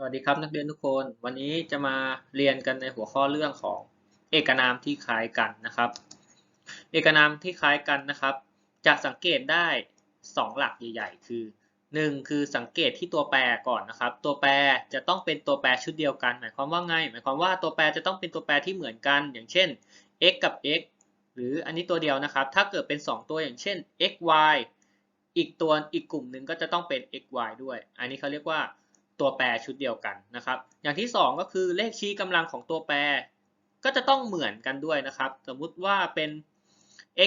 สวัสดีครับนักเรียนทุกคนวันนี้จะมาเรียนกันในหัวข้อเรื่องของเอกนามที่คล้ายกันนะครับ เอกนามที่คล้ายกันนะครับ จะสังเกตได้ 2 หลักใหญ่ๆ คือ 1 คือสังเกตที่ตัวแปรก่อนนะครับ ตัวแปรจะต้องเป็นตัวแปรชุดเดียวกัน หมายความว่าไง หมายความว่าตัวแปรจะต้องเป็นตัวแปรที่เหมือนกัน อย่างเช่น x กับ x หรืออันนี้ตัวเดียวนะครับ ถ้าเกิดเป็น 2 ตัวอย่างเช่น x y อีกตัวอีกกลุ่มหนึ่งก็จะต้องเป็น x y ด้วย อันนี้เขาเรียกว่า ตัวแปรชุดเดียวกันนะครับ อย่างที่ 2 ก็คือเลขชี้กำลังของตัวแปร ก็จะต้องเหมือนกันด้วยนะครับ สมมุติว่าเป็น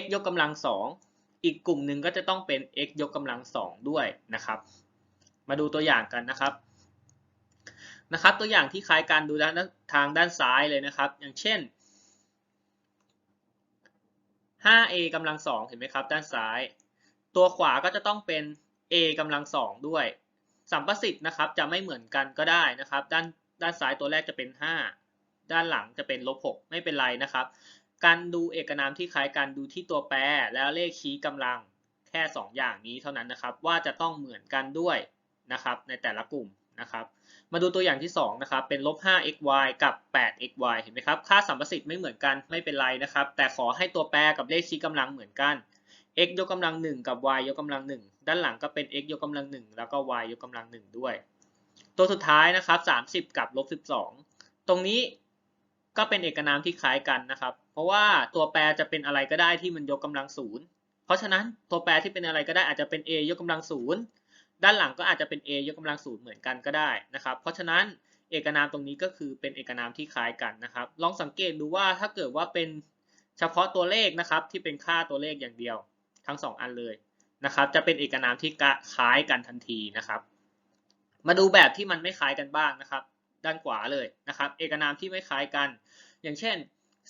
x ยกกำลัง 2 อีกกลุ่มหนึ่งก็จะต้องเป็น x ยกกำลัง 2 ด้วยนะครับ มาดูตัวอย่างกันนะครับนะครับตัวอย่างที่คล้ายกันดูด้านทางด้านซ้ายเลยนะครับ อย่างเช่น 5a กำลัง2เห็นไหมครับ ด้านซ้าย ตัวขวาก็จะต้องเป็น a กำลัง2ด้วย สัมประสิทธิ์นะครับจะไม่เหมือนกันก็ได้นะครับ ด้านด้านซ้ายตัวแรกจะเป็น 5 ด้านหลังจะเป็นลบ6ไม่เป็นไรนะครับ การดูเอกนามที่คล้ายกันดูที่ตัวแปร แล้วเลขชี้กำลังแค่ 2 อย่างนี้เท่านั้นนะครับ ว่าจะต้องเหมือนกันด้วยนะครับในแต่ละกลุ่มนะครับ มาดูตัวอย่างที่2นะครับเป็นลบ 5xy กับ 8xy เห็นไหมครับ ค่าสัมประสิทธิ์ไม่เหมือนกันไม่เป็นไรนะครับ แต่ขอให้ตัวแปรกับเลขชี้กำลังเหมือนกัน x ยกกำลัง 1 กับ y ยกกำลัง1 ด้านหลังก็เป็น x ยกกำลัง 1 แล้วก็ y ยกกำลัง 1 ด้วย ตัวสุดท้ายนะครับ 30 กับลบ12 ตรงนี้ก็เป็นเอกนามที่คล้ายกันนะครับ เพราะว่าตัวแปรจะเป็นอะไรก็ได้ที่มันยกกำลังศูนย์เพราะฉะนั้นตัวแปรที่เป็นอะไรก็ได้อาจจะเป็น a ยกกำลังศูนย์ด้านหลังก็อาจจะเป็น a ยกกำลังศูนย์เหมือนกันก็ได้นะครับ เพราะฉะนั้นเอกนามตรงนี้ก็คือเป็นเอกนามที่คล้ายกันนะครับ ลองสังเกตดูว่าถ้าเกิดว่าเป็นเฉพาะตัวเลขนะครับที่เป็นค่าตัวเลขอย่างเดียวทั้ง 2 อันเลย นะครับ จะเป็นเอกนามที่คล้ายกันทันทีนะครับ มาดูแบบที่มันไม่คล้ายกันบ้างนะครับ ด้านขวาเลยนะครับ เอกนามที่ไม่คล้ายกัน อย่างเช่น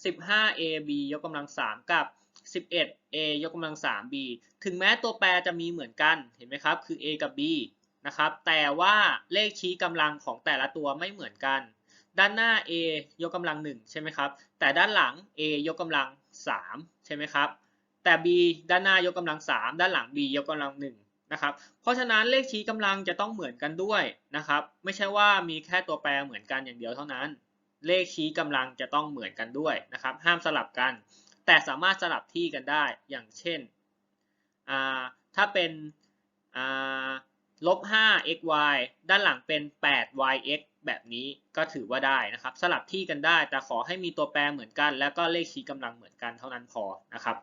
15ab ยกกำลัง 3 กับ 11a ยกกำลัง 3b ถึงแม้ตัวแปรจะมีเหมือนกัน เห็นไหมครับ คือ a กับ b นะครับ แต่ว่าเลขชี้กำลังของแต่ละตัวไม่เหมือนกัน ด้านหน้า a ยกกำลัง 1 ใช่ไหมครับ แต่ด้านหลัง a ยกกำลัง 3 ใช่ไหมครับ แต่ b ด้านหน้ายกกำลัง 3 ด้านหลัง b ยกกำลัง1นะครับ เพราะฉะนั้นเลขชี้กำลังจะต้องเหมือนกันด้วยนะครับ ไม่ใช่ว่ามีแค่ตัวแปรเหมือนกันอย่างเดียวเท่านั้น เลขชี้กำลังจะต้องเหมือนกันด้วยนะครับ ห้ามสลับกัน แต่สามารถสลับที่กันได้ อย่างเช่น ถ้าเป็นลบ 5xy ด้านหลังเป็น 8yx แบบนี้ก็ถือว่าได้นะครับ สลับที่กันได้ แต่ขอให้มีตัวแปรเหมือนกัน แล้วก็เลขชี้กำลังเหมือนกันเท่านั้นพอนะครับ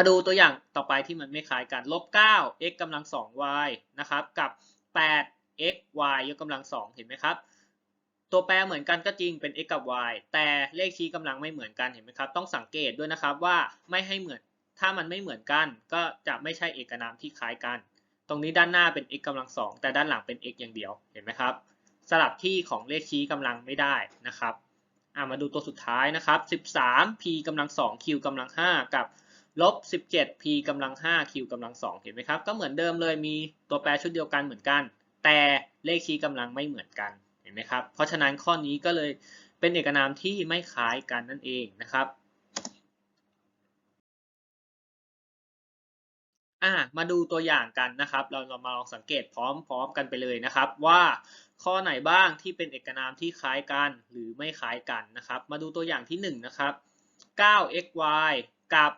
มาดูตัวอย่างต่อไปที่มันไม่คล้ายกันลบ9 x กำลัง 2y นะครับ กับ8 x y ยกกำลัง 2 เห็นไหมครับ ตัวแปรเหมือนกันก็จริงเป็น x กับ y แต่เลขชี้กำลังไม่เหมือนกันเห็นไหมครับ ต้องสังเกตด้วยนะครับว่าไม่ให้เหมือน ถ้ามันไม่เหมือนกัน ก็จะไม่ใช่เอกนามที่คล้ายกัน ตรงนี้ด้านหน้าเป็น x กำลัง 2 แต่ด้านหลังเป็น x อย่างเดียว เห็นไหมครับ สลับที่ของเลขชี้กำลังไม่ได้นะครับมาดูตัวสุดท้ายนะครับ 13 p กำลัง 2 q กำลัง 5 กับ ลบ 17 p กำลัง 5 q กำลัง 2 เห็นไหมครับ ก็เหมือนเดิมเลยมีตัวแปรชุดเดียวกันเหมือนกัน แต่เลขชี้กำลังไม่เหมือนกัน เห็นไหมครับ เพราะฉะนั้นข้อนี้ก็เลยเป็นเอกนามที่ไม่คล้ายกันนั่นเองนะครับอ่ามาดูตัวอย่างกันนะครับ เราเรามาลองสังเกตพร้อมๆกันไปเลยนะครับ ว่าข้อไหนบ้างที่เป็นเอกนามที่คล้ายกันหรือไม่คล้ายกันนะครับ มาดูตัวอย่างที่1นะครับ 9xy กับ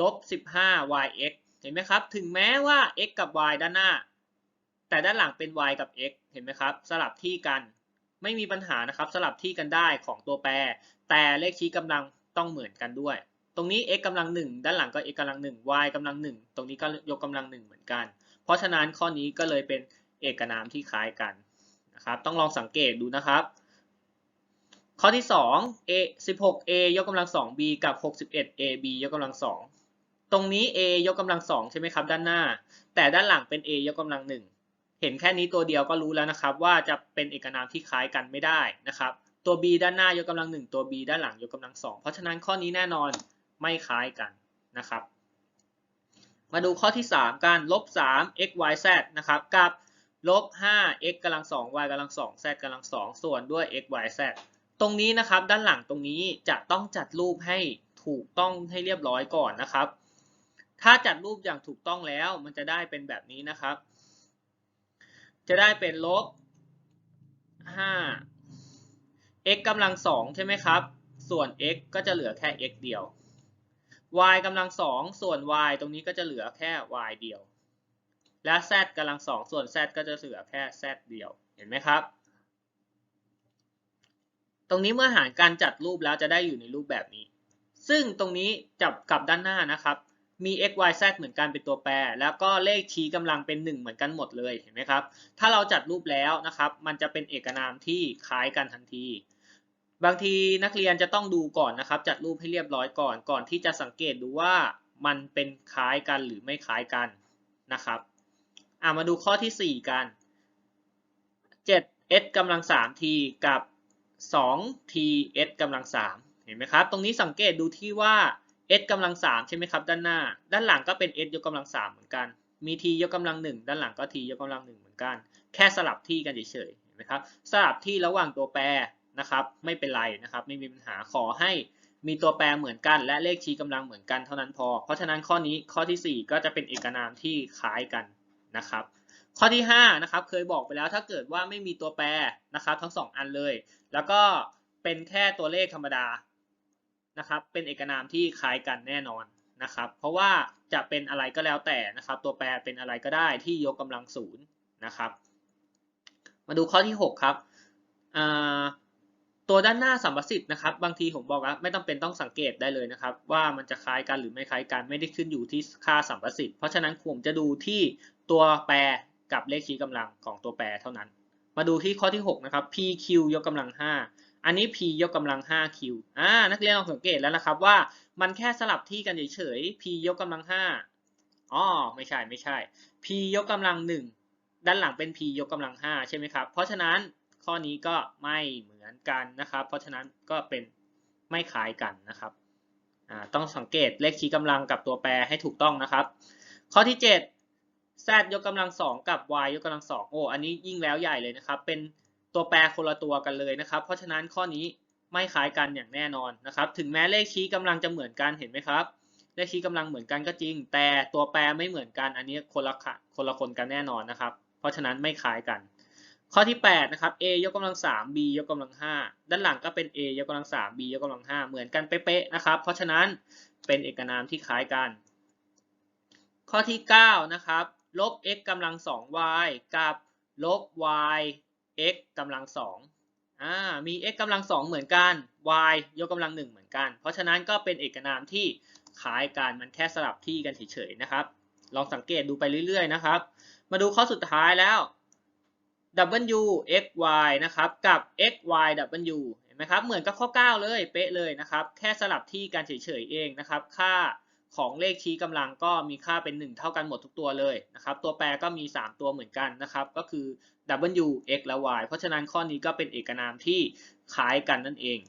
ลบ 15yx เห็นไหมครับ ถึงแม้ว่า x กับ y ด้านหน้า แต่ด้านหลังเป็น y กับ x เห็นไหมครับ สลับที่กัน ไม่มีปัญหานะครับ สลับที่กันได้ของตัวแปร แต่เลขชี้กำลังต้องเหมือนกันด้วย ตรงนี้ x กำลัง1ด้านหลังก็ x กำลัง1 y กำลัง1ตรงนี้ก็ยกกำลัง1เหมือนกัน เพราะฉะนั้นข้อนี้ก็เลยเป็นเอกนามที่คล้ายกันนะครับ ต้องลองสังเกตดูนะครับข้อที่ 2 a 16a ยกกำลัง 2b กับ 61ab ยกกำลัง2 ตรงนี้ a ยกกำลัง2ใช่ไหมครับ ด้านหน้า แต่ด้านหลังเป็น a ยกกำลัง1เห็นแค่นี้ตัวเดียวก็รู้แล้วนะครับ ว่าจะเป็นเอกนามที่คล้ายกันไม่ได้นะครับ ตัว b ด้านหน้ายกกำลัง1ตัว b ด้านหลังยกกำลัง2เพราะฉะนั้นข้อนี้แน่นอนไม่คล้ายกันนะครับ มาดูข้อที่ 3กันลบ3 x y z นะครับกับลบ5 x กำลัง2 y กำลัง2 z กำลัง2ส่วนด้วย x y z ตรงนี้นะครับ ด้านหลังตรงนี้จะต้องจัดรูปให้ถูกต้องให้เรียบร้อยก่อนนะครับ ถ้าจัดรูปอย่างถูกต้องแล้วมันจะได้เป็นแบบนี้นะครับ จะได้เป็นลบ 5 x กำลังสองใช่ไหมครับ ส่วน x ก็จะเหลือแค่ x เดียว y กำลังสองส่วน y ตรงนี้ก็จะเหลือแค่ y เดียว และ z กำลังสองส่วน z ก็จะเหลือแค่ z เดียว เห็นไหมครับ ตรงนี้เมื่อหารการจัดรูปแล้วจะได้อยู่ในรูปแบบนี้ ซึ่งตรงนี้จับกลับด้านหน้านะครับ มี x y z เหมือนกันเป็นตัวแปร แล้วก็เลขชี้กำลังเป็น 1 เหมือนกันหมดเลยเห็นไหมครับ ถ้าเราจัดรูปแล้วนะครับ มันจะเป็นเอกนามที่คล้ายกันทันที บางทีนักเรียนจะต้องดูก่อนนะครับ จัดรูปให้เรียบร้อยก่อน ก่อนที่จะสังเกตดูว่ามันเป็นคล้ายกันหรือไม่คล้ายกันนะครับอ่ามาดูข้อที่ 4 กัน 7s กำลัง 3t กับ 2ts กำลัง 3 เห็นไหมครับ ตรงนี้สังเกตดูที่ว่า s กำลัง3ใช่ไหมครับด้านหน้า ด้านหลังก็เป็น s ยกกำลัง3เหมือนกัน มี t ยกกำลัง1ด้านหลังก็ t ยกกำลัง1เหมือนกัน แค่สลับที่กันเฉยๆเห็นไหมครับสลับที่ระหว่างตัวแปรนะครับไม่เป็นไรนะครับไม่มีปัญหาขอให้มีตัวแปรเหมือนกัน และเลขชี้กำลังเหมือนกันเท่านั้นพอ เพราะฉะนั้นข้อนี้ข้อที่ 4 ก็จะเป็นเอกนามที่คล้ายกันนะครับ ข้อที่5นะครับเคยบอกไปแล้วถ้าเกิดว่าไม่มีตัวแปรนะครับทั้ง 2 อันเลย แล้วก็เป็นแค่ตัวเลขธรรมดา นะครับ เป็นเอกนามที่คล้ายกันแน่นอนนะครับ เพราะว่าจะเป็นอะไรก็แล้วแต่นะครับ ตัวแปรเป็นอะไรก็ได้ที่ยกกำลังศูนย์นะครับ มาดูข้อที่ 6 ครับตัวด้านหน้าสัมประสิทธิ์นะครับ บางทีผมบอกว่าไม่ต้องเป็นต้องสังเกตได้เลยนะครับ ว่ามันจะคล้ายกันหรือไม่คล้ายกันไม่ได้ขึ้นอยู่ที่ค่าสัมประสิทธิ์เพราะฉะนั้นผมจะดูที่ตัวแปรกับเลขชี้กำลังของตัวแปรเท่านั้น มาดูที่ข้อที่ 6 นะครับ pq ยกกำลัง 5 อันนี้ p ยกกำลัง 5q อ่า นักเรียนลองสังเกตแล้วนะครับว่ามันแค่สลับที่กันเฉยๆ p ยกกำลัง 5อ๋อ ไม่ใช่ ไม่ใช่ p ยกกำลัง 1 ด้านหลังเป็น p ยกกำลัง 5 ใช่ไหมครับ เพราะฉะนั้นข้อนี้ก็ไม่เหมือนกันนะครับ เพราะฉะนั้นก็เป็นไม่คล้ายกันนะครับต้องสังเกตเลขชี้กำลังกับตัวแปรให้ถูกต้องนะครับ ข้อที่ 7 z ยกกำลัง 2 กับ y ยกกำลัง 2 โอ้ อันนี้ยิ่งแล้วใหญ่เลยนะครับ เป็น ตัวแปรคนละตัวกันเลยนะครับ เพราะฉะนั้นข้อนี้ไม่คล้ายกันอย่างแน่นอนนะครับ ถึงแม้เลขชี้กำลังจะเหมือนกันเห็นไหมครับ เลขชี้กำลังเหมือนกันก็จริง แต่ตัวแปรไม่เหมือนกัน อันนี้คนละคนละคนกันแน่นอนนะครับ เพราะฉะนั้นไม่คล้ายกัน ข้อที่8นะครับ a ยกกำลัง 3 b ยกกำลัง 5 ด้านหลังก็เป็น a ยกกำลัง 3 b ยกกำลัง 5 เหมือนกันเป๊ะๆนะครับ เพราะฉะนั้นเป็นเอกนามที่คล้ายกัน ข้อที่9นะครับลบ x กำลัง 2y กับลบ y x กำลัง2อ่ามี x กำลัง2เหมือนกัน y ยกกำลัง1เหมือนกัน เพราะฉะนั้นก็เป็นเอกนามที่คล้ายกันมันแค่สลับที่กันเฉยๆนะครับ ลองสังเกตดูไปเรื่อยๆนะครับ มาดูข้อสุดท้ายแล้ว w x y นะครับกับ x y w เห็นไหมครับเหมือนกับข้อ 9 เลยเป๊ะเลยนะครับ แค่สลับที่กันเฉยๆเองนะครับ ค่า ของเลขชี้กำลังก็มีค่าเป็น 1 เท่ากันหมดทุกตัวเลยนะครับ ตัวแปรก็มี 3 ตัวเหมือนกันนะครับ ก็คือ w x และ y เพราะฉะนั้นข้อนี้ก็เป็นเอกนามที่คล้ายกันนั่นเอง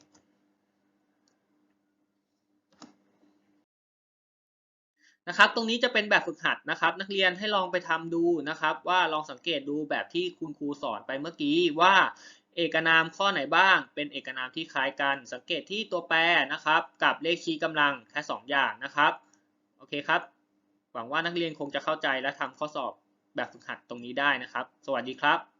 นะครับ ตรงนี้จะเป็นแบบฝึกหัดนะครับ นักเรียนให้ลองไปทำดูนะครับ ว่าลองสังเกตดูแบบที่คุณครูสอนไปเมื่อกี้ว่าเอกนามข้อไหนบ้าง เป็นเอกนามที่คล้ายกัน สังเกตที่ตัวแปรนะครับ กับเลขชี้กำลังแค่2อย่างนะครับ โอเคครับ หวังว่านักเรียนคงจะเข้าใจและทำข้อสอบแบบฝึกหัดตรงนี้ได้นะครับ สวัสดีครับ